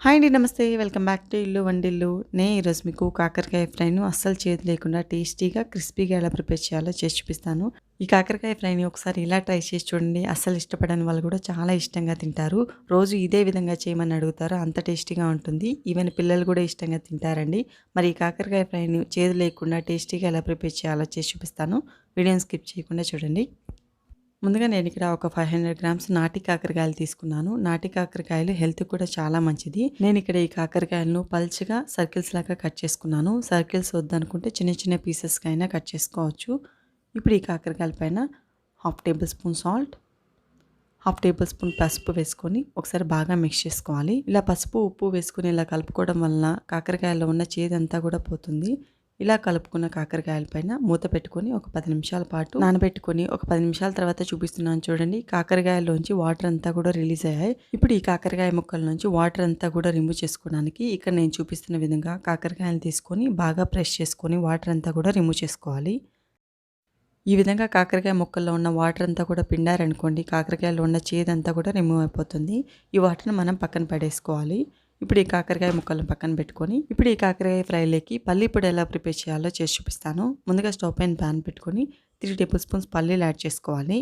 Hi అండి నమస్తే. Welcome back to ఇల్లు వండిల్లు. నేను ఈరోజు మీకు కాకరకాయ ఫ్రైను అస్సలు చేతి లేకుండా టేస్టీగా క్రిస్పీగా ఎలా ప్రిపేర్ చేయాలో చేసి చూపిస్తాను. ఈ కాకరకాయ ఫ్రైని ఒకసారి ఇలా ట్రై చేసి చూడండి. అస్సలు ఇష్టపడని వాళ్ళు కూడా చాలా ఇష్టంగా తింటారు. రోజు ఇదే విధంగా చేయమని అడుగుతారు. అంత టేస్టీగా ఉంటుంది. ఈవెన్ పిల్లలు కూడా ఇష్టంగా తింటారండి. మరి ఈ కాకరకాయ ఫ్రైని చేదు లేకుండా టేస్టీగా ఎలా ప్రిపేర్ చేయాలో చేసి చూపిస్తాను. వీడియోని స్కిప్ చేయకుండా చూడండి. ముందుగా నేను ఇక్కడ ఒక ఫైవ్ హండ్రెడ్ గ్రామ్స్ నాటి కాకరకాయలు తీసుకున్నాను. నాటి కాకరకాయలు హెల్త్ కూడా చాలా మంచిది. నేను ఇక్కడ ఈ కాకరకాయలను పల్చగా సర్కిల్స్ లాగా కట్ చేసుకున్నాను. సర్కిల్స్ వద్దనుకుంటే చిన్న చిన్న పీసెస్కి అయినా కట్ చేసుకోవచ్చు. ఇప్పుడు ఈ కాకరకాయల పైన half tablespoon salt half tablespoon పసుపు వేసుకొని ఒకసారి బాగా మిక్స్ చేసుకోవాలి. ఇలా పసుపు ఉప్పు వేసుకొని ఇలా కలుపుకోవడం వలన కాకరకాయలో ఉన్న చేదంతా కూడా పోతుంది. ఇలా కలుపుకున్న కాకరకాయల పైన మూత పెట్టుకొని ఒక పది నిమిషాల పాటు నానబెట్టుకొని ఒక పది నిమిషాల తర్వాత చూపిస్తున్నాను చూడండి. కాకరకాయల్లోంచి వాటర్ అంతా కూడా రిలీజ్ అయ్యాయి. ఇప్పుడు ఈ కాకరకాయ ముక్కల నుంచి వాటర్ అంతా కూడా రిమూవ్ చేసుకోవడానికి ఇక్కడ నేను చూపిస్తున్న విధంగా కాకరకాయలు తీసుకొని బాగా ప్రెస్ చేసుకొని వాటర్ అంతా కూడా రిమూవ్ చేసుకోవాలి. ఈ విధంగా కాకరకాయ ముక్కల్లో ఉన్న వాటర్ అంతా కూడా పిండారనుకోండి కాకరకాయలో ఉన్న చేదంతా కూడా రిమూవ్ అయిపోతుంది. ఈ వాటర్ని మనం పక్కన పడేసుకోవాలి. ఇప్పుడు ఈ కాకరకాయ ముక్కలను పక్కన పెట్టుకొని ఇప్పుడు ఈ కాకరకాయ ఫ్రైలోకి పల్లి పొడి ఎలా ప్రిపేర్ చేయాలో చేసి చూపిస్తాను. ముందుగా స్టవ్ పైన ప్యాన్ పెట్టుకొని త్రీ టేబుల్ స్పూన్స్ పల్లీలు యాడ్ చేసుకోవాలి.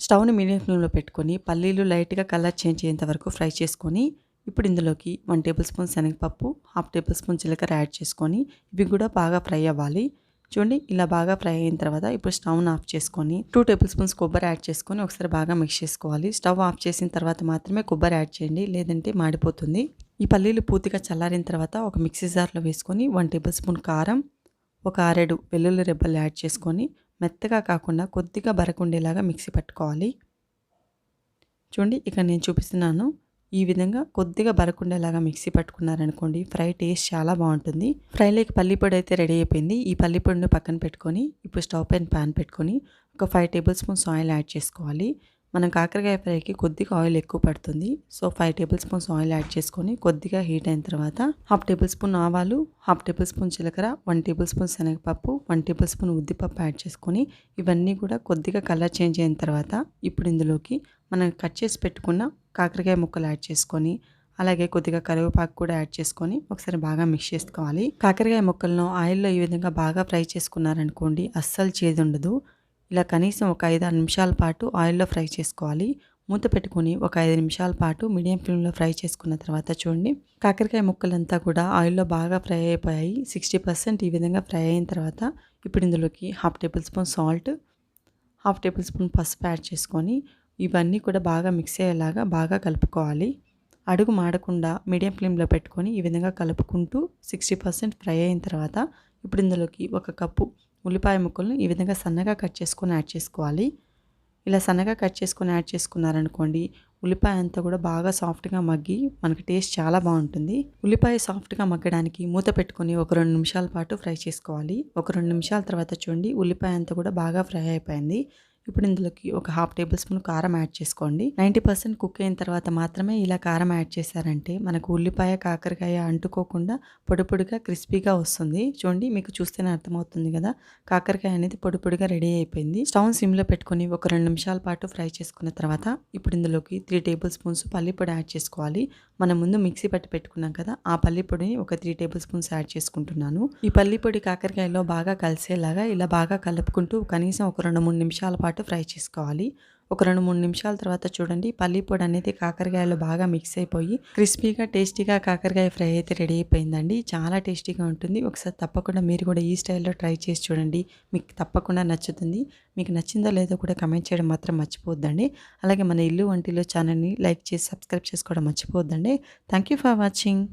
స్టవ్ని మీడియం ఫ్లేమ్లో పెట్టుకొని పల్లీలు లైట్గా కలర్ చేంజ్ అయ్యేంత వరకు ఫ్రై చేసుకొని ఇప్పుడు ఇందులోకి వన్ టేబుల్ స్పూన్ శనగపప్పు హాఫ్ టేబుల్ స్పూన్ జీలకర్ర యాడ్ చేసుకొని ఇవి కూడా బాగా ఫ్రై అవ్వాలి. చూడండి ఇలా బాగా ఫ్రై అయిన తర్వాత ఇప్పుడు స్టవ్ను ఆఫ్ చేసుకొని టూ టేబుల్ స్పూన్స్ కొబ్బరి యాడ్ చేసుకొని ఒకసారి బాగా మిక్స్ చేసుకోవాలి. స్టవ్ ఆఫ్ చేసిన తర్వాత మాత్రమే కొబ్బరి యాడ్ చేయండి లేదంటే మాడిపోతుంది. ఈ పల్లీలు పూర్తిగా చల్లారిన తర్వాత ఒక మిక్సీ జార్లో వేసుకొని వన్ టేబుల్ స్పూన్ కారం ఒక ఆరేడు వెల్లుల్లి రెబ్బలు యాడ్ చేసుకొని మెత్తగా కాకుండా కొద్దిగా బరకుండేలాగా మిక్సీ పట్టుకోవాలి. చూడండి ఇక నేను చూపిస్తున్నాను. ఈ విధంగా కొద్దిగా బరకుండేలాగా మిక్సీ పట్టుకున్నారనుకోండి ఫ్రై టేస్ట్ చాలా బాగుంటుంది. ఫ్రైలోకి పల్లి పొడి అయితే రెడీ అయిపోయింది. ఈ పల్లిపొడిని పక్కన పెట్టుకొని ఇప్పుడు స్టవ్ పైన ప్యాన్ పెట్టుకొని ఒక five tablespoons oil add చేసుకోవాలి. మనం కాకరకాయ ఫ్రైకి కొద్దిగా ఆయిల్ ఎక్కువ పడుతుంది. So five tablespoons oil add చేసుకొని కొద్దిగా హీట్ అయిన తర్వాత హాఫ్ టేబుల్ స్పూన్ ఆవాలు హాఫ్ టేబుల్ స్పూన్ జీలకర్ర వన్ టేబుల్ స్పూన్ శనగపప్పు వన్ టేబుల్ స్పూన్ ఉద్దిపప్పు యాడ్ చేసుకొని ఇవన్నీ కూడా కొద్దిగా కలర్ చేంజ్ అయిన తర్వాత ఇప్పుడు ఇందులోకి మనం కట్ చేసి పెట్టుకున్న కాకరకాయ ముక్కలు యాడ్ చేసుకొని అలాగే కొద్దిగా కరివేపాకు కూడా యాడ్ చేసుకొని ఒకసారి బాగా మిక్స్ చేసుకోవాలి. కాకరకాయ ముక్కలను ఆయిల్లో ఈ విధంగా బాగా ఫ్రై చేసుకున్నారనుకోండి అస్సలు చేదు ఉండదు. ఇలా కనీసం ఒక ఐదు ఆరు నిమిషాల పాటు ఆయిల్లో ఫ్రై చేసుకోవాలి. మూత పెట్టుకొని ఒక ఐదు నిమిషాల పాటు మీడియం ఫ్లేమ్లో ఫ్రై చేసుకున్న తర్వాత చూడండి. కాకరకాయ ముక్కలంతా కూడా ఆయిల్లో బాగా ఫ్రై అయిపోయాయి. సిక్స్టీ పర్సెంట్ ఈ విధంగా ఫ్రై అయిన తర్వాత ఇప్పుడు ఇందులోకి half tablespoon salt half tablespoon పసుపు యాడ్ చేసుకొని ఇవన్నీ కూడా బాగా మిక్స్ అయ్యేలాగా బాగా కలుపుకోవాలి. అడుగు మాడకుండా మీడియం ఫ్లేమ్లో పెట్టుకొని ఈ విధంగా కలుపుకుంటూ సిక్స్టీ పర్సెంట్ ఫ్రై అయిన తర్వాత ఇప్పుడు ఇందులోకి ఒక కప్పు ఉల్లిపాయ ముక్కలను ఈ విధంగా సన్నగా కట్ చేసుకొని యాడ్ చేసుకోవాలి. ఇలా సన్నగా కట్ చేసుకొని యాడ్ చేసుకున్నారనుకోండి ఉల్లిపాయ అంతా కూడా బాగా సాఫ్ట్గా మగ్గి మనకి టేస్ట్ చాలా బాగుంటుంది. ఉల్లిపాయ సాఫ్ట్గా మగ్గడానికి మూత పెట్టుకొని ఒక రెండు నిమిషాల పాటు ఫ్రై చేసుకోవాలి. ఒక రెండు నిమిషాల తర్వాత చూడండి ఉల్లిపాయ అంతా కూడా బాగా ఫ్రై అయిపోయింది. ఇప్పుడు ఇందులోకి ఒక హాఫ్ టేబుల్ స్పూన్ కారం యాడ్ చేసుకోండి. నైంటీ పర్సెంట్ కుక్ అయిన తర్వాత మాత్రమే ఇలా కారం యాడ్ చేశారంటే మనకు ఉల్లిపాయ కాకరకాయ అంటుకోకుండా పొడి పొడిగా క్రిస్పీగా వస్తుంది. చూడండి మీకు చూస్తేనే అర్థమవుతుంది కదా. కాకరకాయ అనేది పొడి పొడిగా రెడీ అయిపోయింది. స్టవ్ సిమ్లో పెట్టుకొని ఒక రెండు నిమిషాల పాటు ఫ్రై చేసుకున్న తర్వాత ఇప్పుడు ఇందులోకి త్రీ టేబుల్ స్పూన్స్ పల్లి పొడి యాడ్ చేసుకోవాలి. మనం ముందు మిక్సీ పట్టి పెట్టుకున్నాం కదా ఆ పల్లి పొడిని ఒక త్రీ టేబుల్ స్పూన్స్ యాడ్ చేసుకుంటున్నాను. ఈ పల్లి పొడి కాకరకాయలో బాగా కలిసేలాగా ఇలా బాగా కలుపుకుంటూ కనీసం ఒక రెండు మూడు నిమిషాల పాటు పాటు ఫ్రై చేసుకోవాలి. ఒక రెండు మూడు నిమిషాల తర్వాత చూడండి పల్లీ పొడి అనేది కాకరకాయలో బాగా మిక్స్ అయిపోయి క్రిస్పీగా టేస్టీగా కాకరకాయ ఫ్రై అయితే రెడీ అయిపోయిందండి. చాలా టేస్టీగా ఉంటుంది. ఒకసారి తప్పకుండా మీరు కూడా ఈ స్టైల్లో ట్రై చేసి చూడండి. మీకు తప్పకుండా నచ్చుతుంది. మీకు నచ్చిందో లేదో కూడా కమెంట్ చేయడం మాత్రం మర్చిపోద్దండి అలాగే మన ఇల్లు వంటిలో ఛానల్ని లైక్ చేసి సబ్స్క్రైబ్ చేసుకోవడం మర్చిపోద్దండి థ్యాంక్ యూ ఫర్ వాచింగ్.